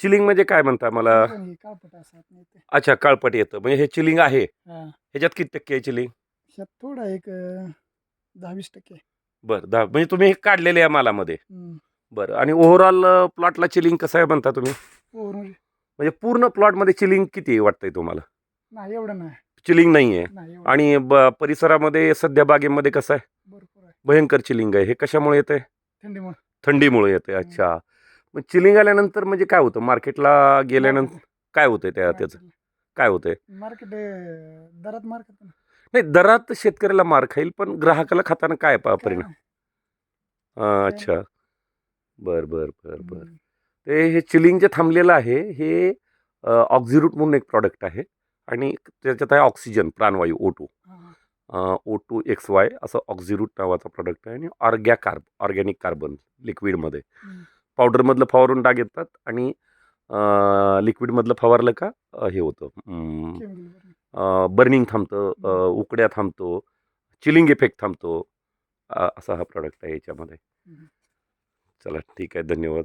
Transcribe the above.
Chilling म्हणजे काय म्हणता मला? पण हे काळपट असतात नाही ते. अच्छा काळपट येतं. म्हणजे हे चिलिंग आहे. हा. ह्याच्यात किती टक्के आहे चिलिंग? शेत थोडा एक अं, दहा वीस टक्के. बरं दहा म्हणजे तुम्ही हे काढलेले आहे मालामध्ये. हम्म. बरं आणि ओव्हरऑल प्लॉटला चिलिंग कसं आहे म्हणता तुम्ही? वरून म्हणजे? पूर्ण प्लॉटमध्ये चिलिंग किती वाटतंय तुम्हाला? नाही एवढं नाही. चिलिंग नाही आहे. नाही एवढं आणि ब परिसरामध्ये सध्या बागेमध्ये कसं आहे? भरपूर आहे. भयंकर चिलिंग आहे. हे कशामुळे येते थंडीमुळे. थंडीमुळे येते अच्छा. मग चिलिंग आल्यानंतर म्हणजे काय होतं? मार्केटला गेल्यानंतर काय होतंय त्या त्याचं? काय होतंय? मार्केट दरात मार्केट नाही दरात शेतकऱ्याला मार खाईल पण ग्राहकाला खाताना काय प- परिणाम? हां, अच्छा. बर बर बर बर. ते हे चिलिंग जे थांबलेलं आहे हे ऑक्झिरूट म्हणून एक प्रॉडक्ट आहे आणि त्याच्यात आहे ऑक्सिजन प्राणवायू O two O two X Y असं ऑक्झिरूट नावाचा प्रॉडक्ट आहे आणि ऑर्गॅ कार्ब ऑर्गॅनिक कार्बन लिक्विडमध्ये. हम्म. पावडरमधलं फवारून डाग येतात आणि लिक्विडमधलं फवारलं का हे होतं. बर्निंग थांबतं उकड्या थांबतो चिलिंग इफेक्ट थांबतो असा हा प्रॉडक्ट आहे याच्यामध्ये. चला ठीक आहे धन्यवाद.